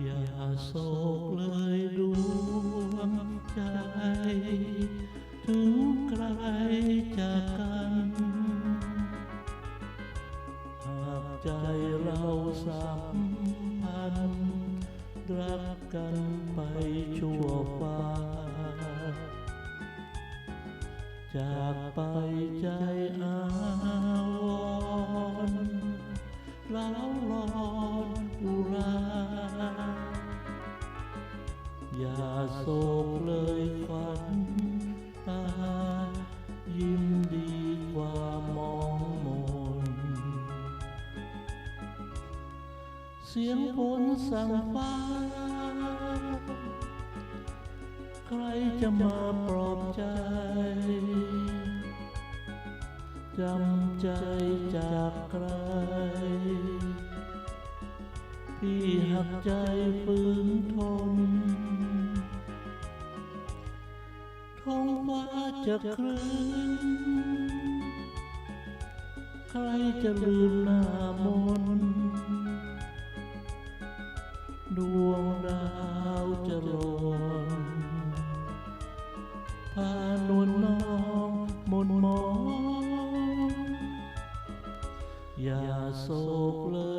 อย่าโศกเลยดวงใจ ถึงไกลจากกัน หากใจเราสัมพันธ์รักกันไปชั่วฟ้า จากไปใจอา โศกเลยควันตา ยิ้มดีกว่ามองมน เสียงฝนสั่งฟ้า ใครจะมาปลอบใจ จำใจจากใครที่หักใจฝืนทน ท้องฟ้าจะคลื่นใครจะลืมหน้ามน ดวงดาวจะหล่นพานวลน้องมนมอง อย่าโศกเลย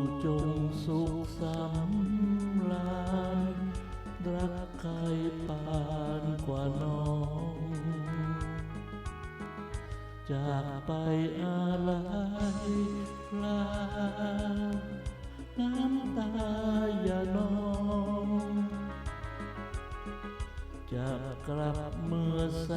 จู่จงสุขสำราญรักใครปานกว่าน้อง จากไปอะไรลาน้ำตาอย่านองจะกลับเมื่อแส